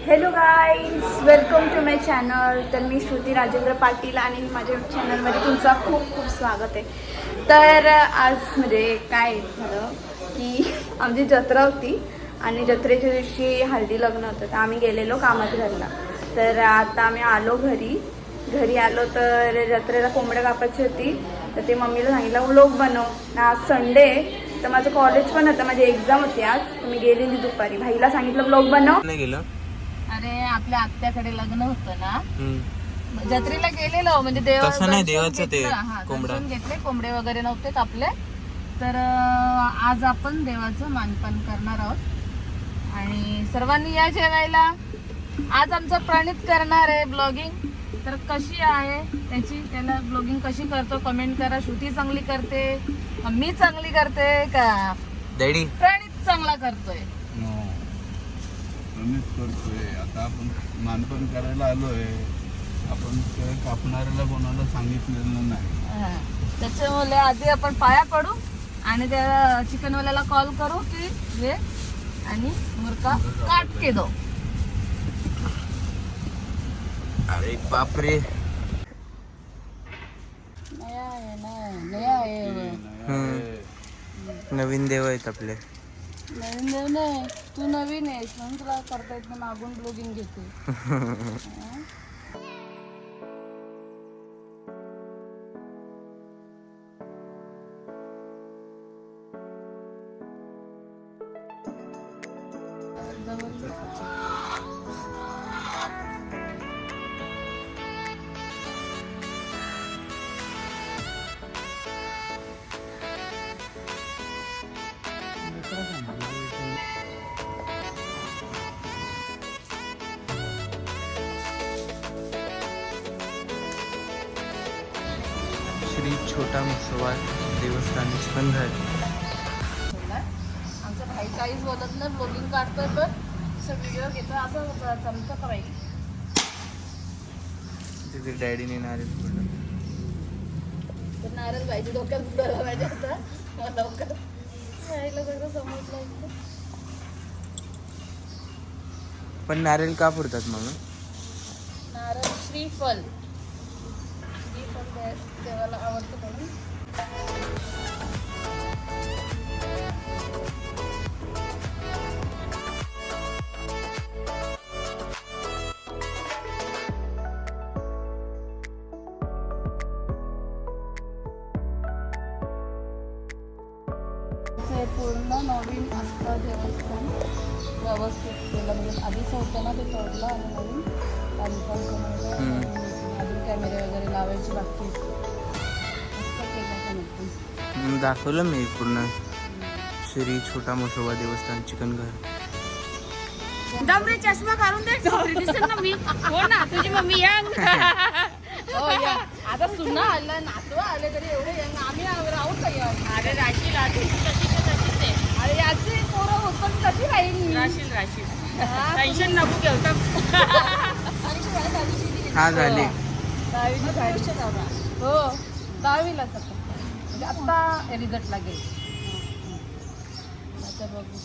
Hello guys welcome to my channel तर मी श्रुती राजेंद्र पाटील आणि माझ्या चॅनलमध्ये तुमचं खूप खूप स्वागत आहे. तर आज म्हणजे काय झालं की आमची जत्रा होती आणि जत्रेच्या दिवशी हळदी लग्न होतं. तर आम्ही गेलेलो कामात घरला तर आता आम्ही आलो घरी. घरी आलो तर जत्रेला कोंबड्या कापायची होती. तर ते मम्मीला सांगितलं व्लॉग बनव. आज संडे तर माझं कॉलेज पण होतं. माझी एक्झाम होती आज. मी गेलेली दुपारी. भाईला सांगितलं व्लॉग बनव. नाही गेलं. अरे आपल्या आत्याकडे लग्न होतं ना. जत्रेला गेलेलो म्हणजे देवा तसं नाही, दर्शन देवाचं ते घेतलं, हा, कोंबडा. दर्शन घेतले कोंबडे वगैरे नव्हते कापले. तर अं, आज आपण देवाचं मानपान करणार आहोत. आणि सर्वांनी या जेवायला. आज आमचा प्रणित करणार आहे ब्लॉगिंग. तर कशी आहे त्याची त्याला ब्लॉगिंग कशी करतो कमेंट करा. श्रुती चांगली करते. मी चांगली करते का? डॅडी. प्रणित चांगला करतोय. प्रमित करतोय. आता आपण मानपण करायला आलोय. आपण कापणाऱ्याला कोणाला सांगितलेलं नाही. हा. त्याच्यामुळे आधी आपण पाया पडू आणि त्या चिकनवाल्याला कॉल करू की वे आणि मुर्का काट के दो. अरे बापरे. नया आहे ना नया आहे. हम्म. नवीन देव आहेत आपले. नवीन देव नाही. तू नवीन आहेस म्हणून तुला करता येत नाही. मागून ब्लॉगिंग घेते छोटा मुसवा देवस्थान आमचा भाई काहीच बोलत नाही ब्लॉगिंग काढतोय पण व्हिडिओ घेतोय असं जमतं पाहिजे तिथे डॅडीने नारळ फोडलं. नारळ पाहिजे डोक्यात बुडायला पाहिजे होता. मला लवकर यायला कसं समजलं असतं. पण नारळ का फोडतात मग नारळ श्रीफल. श्रीफल देवाला आवडतं म्हणून. हे पूर्ण नवीन असतं देवस्थान व्यवस्थित केलं. म्हणजे आधीच होतं ना ते तोडलं आणि नवीन बांधकाम केलं. अजून कॅमेरे वगैरे लावायचे बाकी दाखवलं मी पूर्ण. श्री छोटा मुसोबा देवस्थान चिकनघर. डबरे चष्मा काढून दे. दिसेल ना मी. हो ना तुझी मम्मी यंग. हो या. आता सुना आलं नातवा आले तरी एवढे यंग. आम्ही राहू का? अरे राशील आधी तशीच तशीच आहे. अरे याची पोरं होतं कशी राहील राशील राशील. टेन्शन नको घेऊ. हा झाले. दहावीची साडीच्या दहावा हो दहावीलाच आता म्हणजे आता रिझल्ट लागेल आता बघू.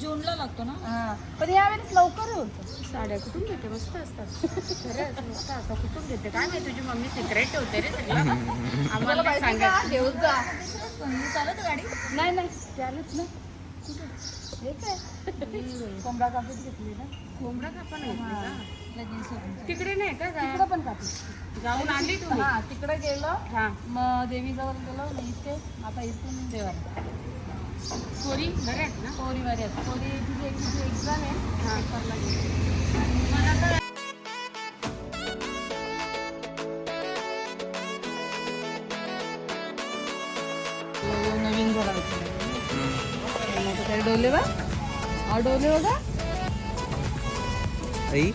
जूनला लागतो ना? हा पण यावेळेस लवकर होतं साड्या कुठून घेते? मस्त असतात. खरंच मस्त असतात. कुठून घेते? काय माहिती तुझी मम्मी सिक्रेट ठेवते रे सगळं. आम्हाला नाही सांगत घेऊन जा. चालत गाडी? नाही नाही. चालत ना हे काय? कोंबडा कापून घेतली ना? कोंबडा कापा नाही तिकडे नाही का तिकडं पण कापली जाऊन आली तू हा तिकडे गेलो. हा. मग देवीजवळ गेलो मग इथे आता इथून देवाला. पोरी बरे आहेत ना? पोरीवारी आहेत. पोरी तिची एक तिची एक्झाम आहे. हा. गेली नवीन काही डोले बा? डोले बघा. आई?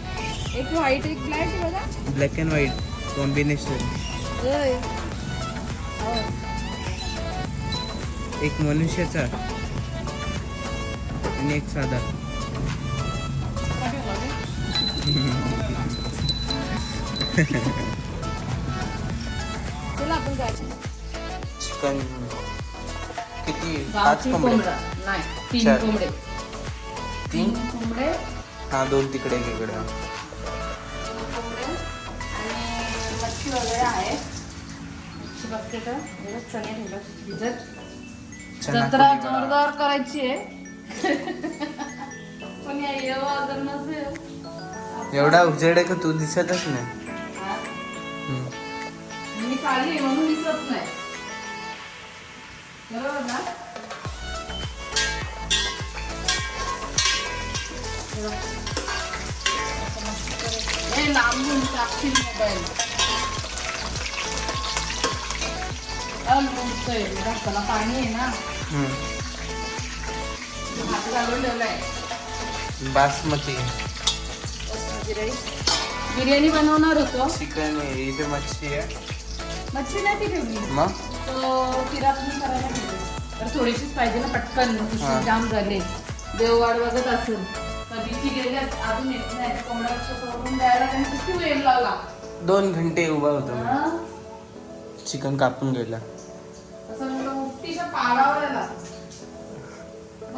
एक व्हाईट एक ब्लॅक बघा. Black and white combination. एक मनुष्याचा आणि एक साधा. चला आपण काय चिकन किती? पाच कोंबडे. नाही तीन. कोंबडे. तीन? कोंबडे. हा दोन तिकडे एक वगैरे आहे. बघते तर याच्यात चणे ठेवलं. भिजत चना जत्रा कोळी. जोरदार करायची आहे. पण या येवा जर नसेल एवढा उजेड आहे का तू दिसतच नाही. हा? हम्म. मी काढली म्हणून दिसत नाही. बरोबर ना? हे लांबून टाकशील मोबाईल. रस्त्याला पाणी आहे ना घालून ठेवलाय बासमती. बासमती राईस बिर्याणी बनवणार होतो. चिकन आहे इथे मच्छी आहे. मच्छी नाही ती ठेवली. मग? तो तिरापणी करायला ठेवली. तर थोडीशीच पाहिजे ना पटकन. उशीर जाम झाले. देववाड बघत असेल. कधीची गेल्यात अजून येत नाही. कोंबडा सोडून द्यायला त्यांनी किती वेळ लावला. दोन घंटे उभा होतो? चिकन कापून गेला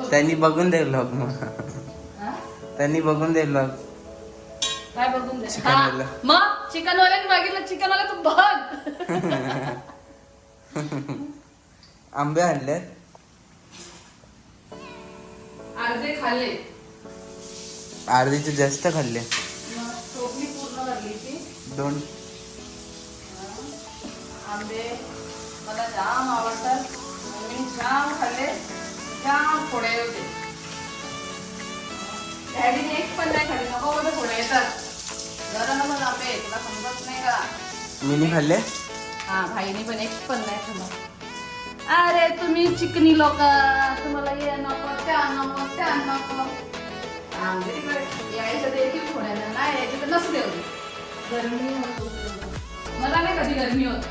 त्यांनी बघून दे हा? त्यांनी बघून दे व्लॉग काय बघून दे? चिकन हा, वाला. मग? चिकन वाल्याने बघितलं चिकन वाला तू बघ. आंबे आणले अर्धे खाल्ले. अर्धीचे जास्त खाल्ले. मग टोपली पूर्ण भरली ती दोन. आंबे. मला जाम आवडतात. मी जाम खाल्ले जाम फोडे होते. डॅडीने एक पण नाही खाल्ली नको मध्ये फोडे येतात. जरा ना मग आंबे तुला समजत नाही का? मिनी खाल्ले? हा भाईने पण एक पण नाही खाल्ला. अरे तुम्ही चिकनी लोक तुम्हाला हे नको त्या नको त्या नको. यायचं ते येतील फोड्याला नाही यायचं तर नसू देऊ. गरमी होत. मला नाही कधी गरमी होत.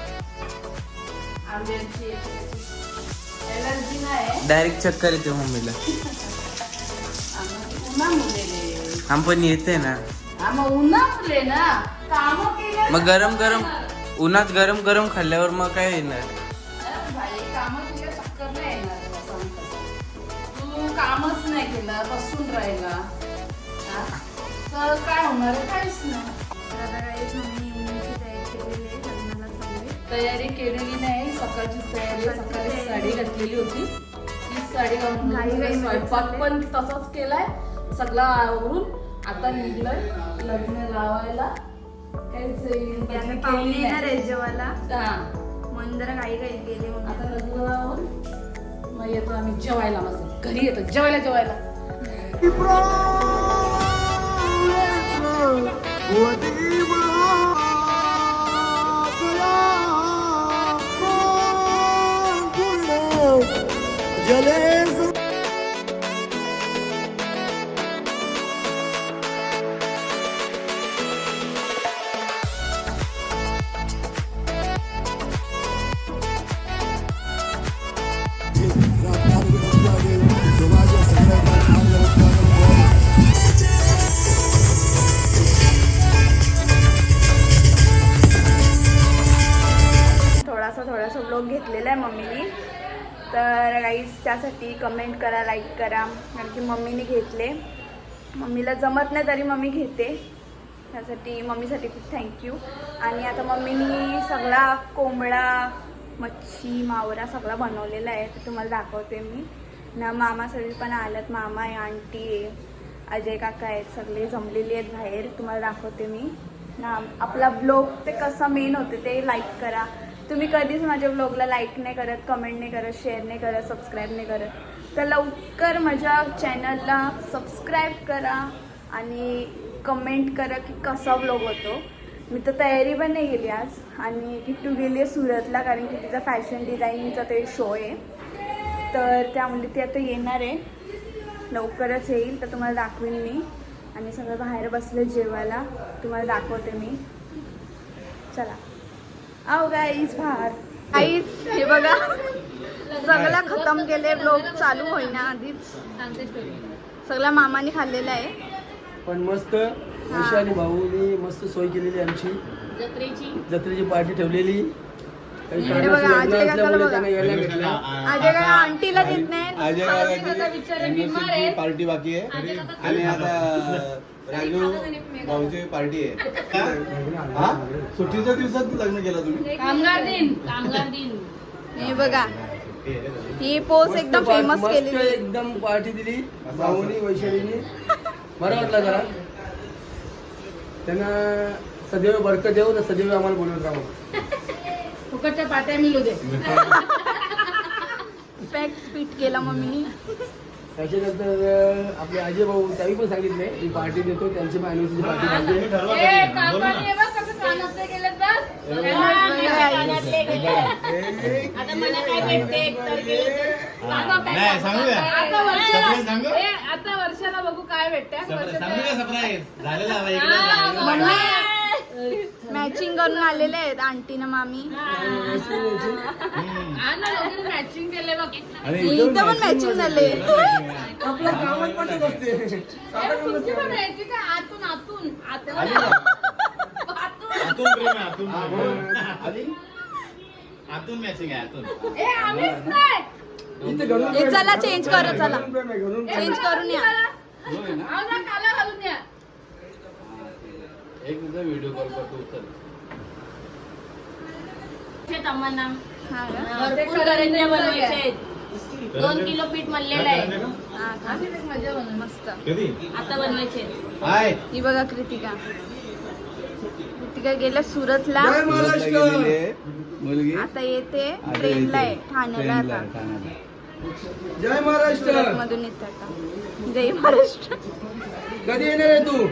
आंब्याची एलर्जी नाही. डायरेक्ट चक्कर येते मम्मीला. आम पण येते ना. मग गरम गरम उन्हात गरम गरम खाल्ल्यावर मग काय येणार? कामच नाही केलं बसून राहिला? तर काय होणार काहीच नाही. तयारी केलेली नाही. सकाळची तयारी. सकाळी साडी घातलेली होती. ती साडी घालून स्वयंपाक. पण तसंच केलाय. सगळं आवरून आता निघलोय लग्न लावायला. काहीच. येणार आहे जेवायला हा. काही काही गेले म्हणून. आता लग्न लावून मग येतो आम्ही जेवायला मस्त घरी येतो. जेवायला जेवायला. Celal त्यासाठी कमेंट करा लाईक करा. कारण की मम्मीने घेतले. मम्मीला जमत नाही तरी मम्मी घेते. त्यासाठी मम्मीसाठी खूप थँक्यू आणि आता मम्मीनी सगळा कोंबडा मच्छी मावरा सगळा बनवलेला आहे. तर तुम्हाला दाखवते मी. ना मामा सगळी पण आल्यात. मामा आहे आंटी आहे अजय काका आहेत सगळे जमलेले आहेत बाहेर. तुम्हाला दाखवते मी. ना आपला ब्लॉग ते कसं मेन होते ते लाईक करा. तुम्ही कधीच माझ्या ब्लॉगला लाईक नाही करत कमेंट नाही करत शेअर नाही करत सबस्क्राईब नाही करत. तर लवकर माझ्या चॅनलला सबस्क्राईब करा आणि कमेंट करा की कसा ब्लॉग होतो. मी तर तयारी पण नाही गेली आज आणि किट्टू गेली आहे सुरतला कारण की तिचा फॅशन डिझाईनचा ते शो आहे. तर त्यामुळे ती आता येणार आहे. लवकरच येईल तर तुम्हाला दाखवीन मी. आणि सगळं बाहेर बसलं जेवायला तुम्हाला दाखवते मी. चला. आओ गाईज बाहेर. गाईज हे बघा. सगळं खतम केले ब्लॉग चालू होईना आधीच. सगळं मामाने खाल्लेलं आहे. पण मस्त वैशाली भाऊनी मस्त सोय केलेली आमची. जत्रेची. पार्टी ठेवलेली. काही इकडे बघा, कारणास्तव अजय लग्न काकाला असल्यामुळे बघा. त्यांना यायला भेटला. अजय काय आंटीला देत नाही अजय काकाची anniversary ची पार्टी बाकी आहे. आणि आता राजू भाऊची पार्टी आहे. हा? सुट्टीच्या दिवसात लग्न केलं तुम्ही? कामगार दिन कामगार दिन. हे बघा. ही पोस्ट एकदम फेमस मस्त केलेली एकदम पार्टी दिली भाऊनी वैशालीनी. बरं वाटलं जरा. त्यांना सदैव बरकत देऊ ना सदैव आम्हाला बोलत राहू फुकटच्या पाट्या मिळू दे पॅक स्पीट केला मम्मीनी त्याच्यानंतर आपले अजय भाऊ त्यांनी पण सांगितले मी पार्टी देतो त्यांची पण anniversary पाहिजे. आता मला काय भेटते एकतर गेले तर. आता काय नाही, सांगू द्या. आता वर्षाला सरप्राईज सांगू? आता वर्षाला बघू काय भेटते सरप्राईज झालेला हा. मॅचिंग करून आलेले आहेत आंटी ना मामी. हा मॅचिंग केले बघ इथं पण मॅचिंग झाले आपल्या कामात पण तेच असते. ए, तुमची पण आहे. की काय? आतून आतून. आतून. आतून आतून मॅचिंग आहे आतून. ए आम्हीच नाही. इथे घरून हे प्रेम चला. चेंज करू चला. घरून प्रेम आहे, घरून ए, प्रेम. चेंज करून या. आहो ना, काला घालून या. एक तुझा व्हिडिओ कॉल करतो उचल. तमन्ना हा का? भरपूर करंज्या बनवायच्या आहेत. दोन किलो पीठ मळलेलं आहे. हा? मस्त. कधी? आता बनवायचे हाय ही बघा कृतिका. कृतिका गेल्या सुरतला. जय महाराष्ट्र! मुलगी? आता येते ट्रेनला आहे ठाण्याला आता. जय महाराष्ट्र! मधून येते आता. जय महाराष्ट्र. कधी येणार आहे तू?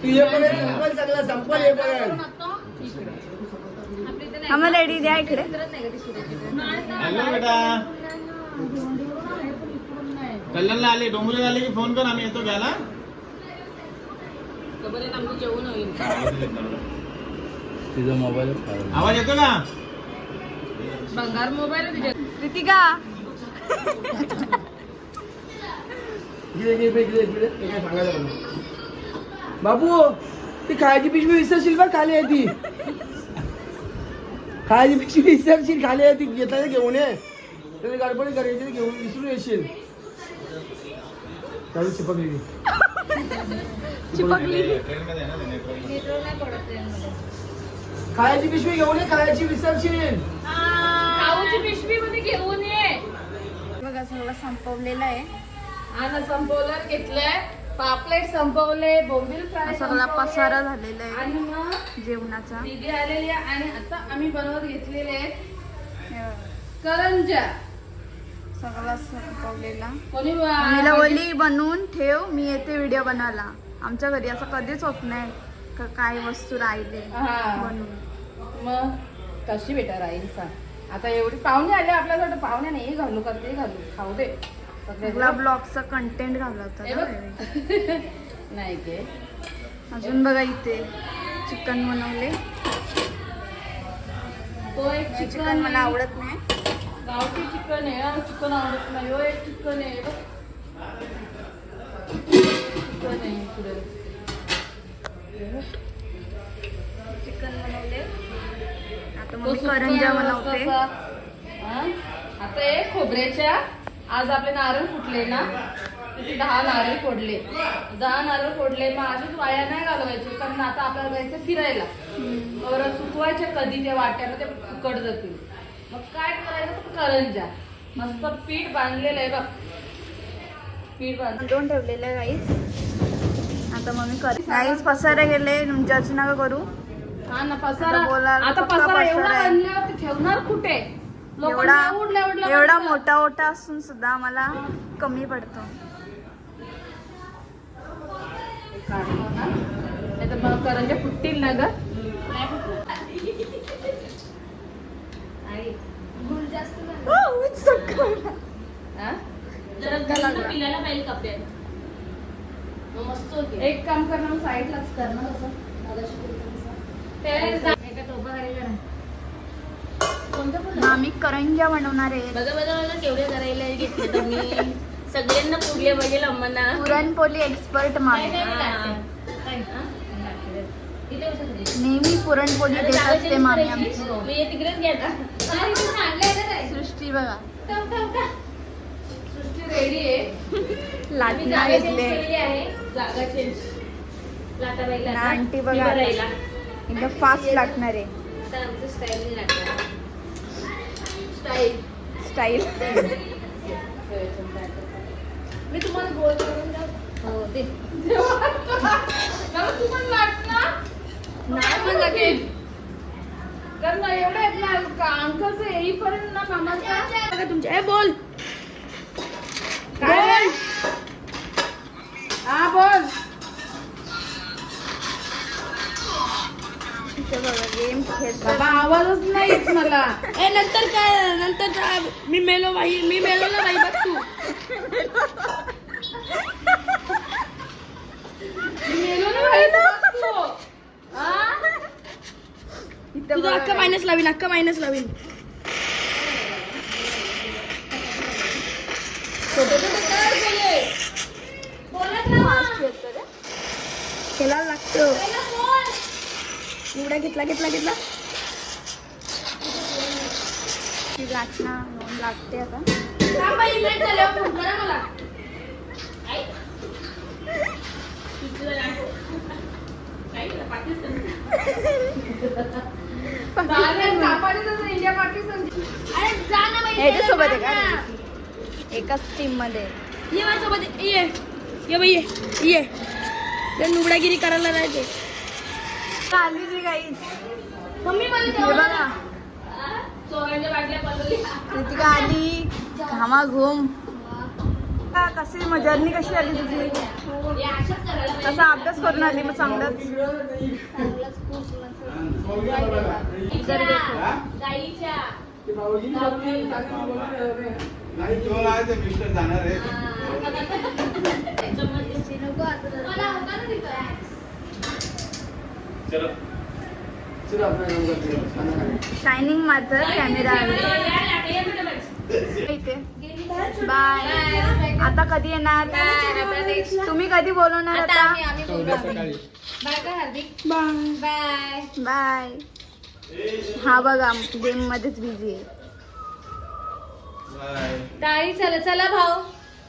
संपल सगळं संपल येपर्यंत आम्हाला रेडी द्या इकडे. हॅलो बेटा. कल्याणला आले डोंबरीला आले की फोन कर आम्ही येतो घ्यायला. तिचा मोबाईल आवाज येतो का? भंगार मोबाईल हे काय सांगायला बाबू ती खायची पिशवी विसरशील बरं खाली आहे ती. खायची पिशवी विसरशील खाली आहे ती. घेता घेऊन ये. त्याने गडबडी करायची घेऊन विसरून येशील. त्यावेळी चिपकली खायची पिशवी घेऊन ये खायची विसरशील. खाऊची पिशवी मध्ये घेऊन ये. बघा सगळं संपवलेलं आहे. आणि संपवलं घेतलंय. पापलेट संपवले बोंबील फ्राय सगळा पसारा झालेला आणि आहे मग जेवणाचा. दीदी आलेली आहे आणि आता आम्ही बनवत घेतलेले आहेत करंजा सगळा संपवलेला. कोणी बोलली बनवून ठेव मी येते व्हिडिओ बनायला. आमच्या घरी असं कधीच होत नाही का काय वस्तू राहिले हा. बनवून. मग कशी बेटा राहील आता एवढी पाहुणे आले आपल्याकडे पाहुणे नाही घालू का ते घालू. खाऊ दे. सगळा ब्लॉगचा कंटेंट घालत हे होता. नाही के अजून बघा इथे चिकन बनवले. चिकन. मला आवडत नाही. गावठी चिकन आहे चिकन आवडत नाही. हो एक चिकन आहे. चिकन आहे चिकन बनवले. आता सुक्का करंजा बनवते? आता हे खोबऱ्याच्या आज आपले नारळ फुटले ना किती दहा नारळ फोडले. दहा नारळ फोडले मग असेच वाया नाही घालवायचे कारण आता आपल्याला जायचं फिरायला. बरं सुकवायचे कधी ते वाट्याला ते फुकट जातील. मग काय करायचं करंजा मस्त पीठ बांधलेलं आहे बघ. पीठ बांध दोन ठेवलेले गाईस आता मम्मी कर गाईस पसारे गेले जज नका करू. हा ना पसारा आता पसारा एवढा आहे. ठेवणार कुठे? एवढा एवढा. मोठा मोठा असून सुद्धा आम्हाला कमी पडतो. करंजा फुटतील ना ग? हा? एक काम कर ना मग साईडलाच कर ना तसं. ते मग आम्ही करंजा बनवणार आहे. बघा बघा बघा केवढे करायला घेतले तुम्ही. सगळ्यांना पुरले पाहिजे अम्मांना. पुरणपोळी एक्सपर्ट मामी नेहमी पुरणपोळी देत असते मामी आमची. मी तिकडेच घ्या सृष्टी बघा. रेडी आहे. लाटणं जागा चेंज घेतले केलेली आहे. जागा चेंज लाटाबाईला ना, आता आंटी बघा. एकदम फास्ट लाटणार आहे. आता आमचं स्टाईल. मी तुम्हाला गोल करून हो ना नाही पण कारण एवढं अंकलचं येईपर्यंत ना मामाचा तुमच्या ए बोल. काय? हा बोल. गेम खेळतात बाबा आवाजच नाही येत मला. ए नंतर काय नंतर काय? मी मेलो बाई मी मेलो ना बाई बघ तू. मेलो ना बाई तू. हा? तुझं अख्खा मायनस लावीन अख्खा मायनस लावीन. खेळायला लागतं. एवढा घेतला घेतला घेतला. ती लाटणं लागते आता. आहे का? एकाच टीममध्ये ये माझ्यासोबत ये. ये बाई ये. ये. नुबडागिरी करायला राहते आली ती काही मम्मी हे बघा. चोरांच्या बाटल्या पडलेल्या. कृतिका आली घामा घुम का कशी जर्नी कशी आली तुझी. तसा अभ्यास करून आली मग चांगलंच. इधर देखो. शायनिंग माझं कॅमेरा इथे. बाय. आता कधी येणार? तुम्ही कधी बोलवणार आता बाय बाय. हा बघा गेम मध्येच बिझी आहे. बाय. टाळी चला चला भाऊ.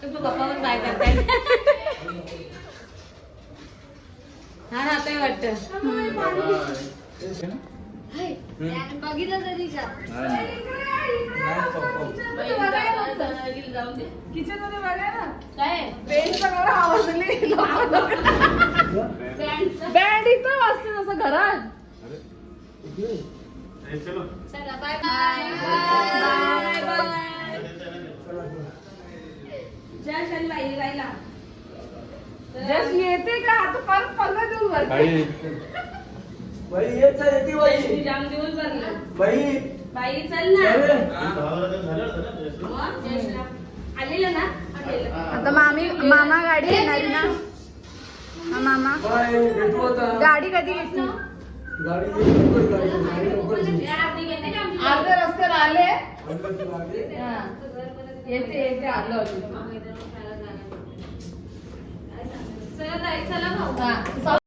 तू पप्पा पण बाय करताय हा राहतोय वाटत. बघितलं तरी का जाऊ दे किचनमध्ये बघा ना काय बेंच सगळं आवाजली बँड इथं वाजते जसं घरात चला बाय बाय. बाय बाय जय शनी बाई बाईला जस्ट येते का आता परत पंधरा दिवस भरते. बाई. येत चल येते बाई. जाम दिवस भरला. बाई. बाई चल ना. आलेलं ना? आता मामी मामा गाडी येणार ना. हा, मामा. गाडी कधी घेतली? अर्ध्या रस्त्यावर आले. येते येते आलं. चला ताई, चला भाऊ हा.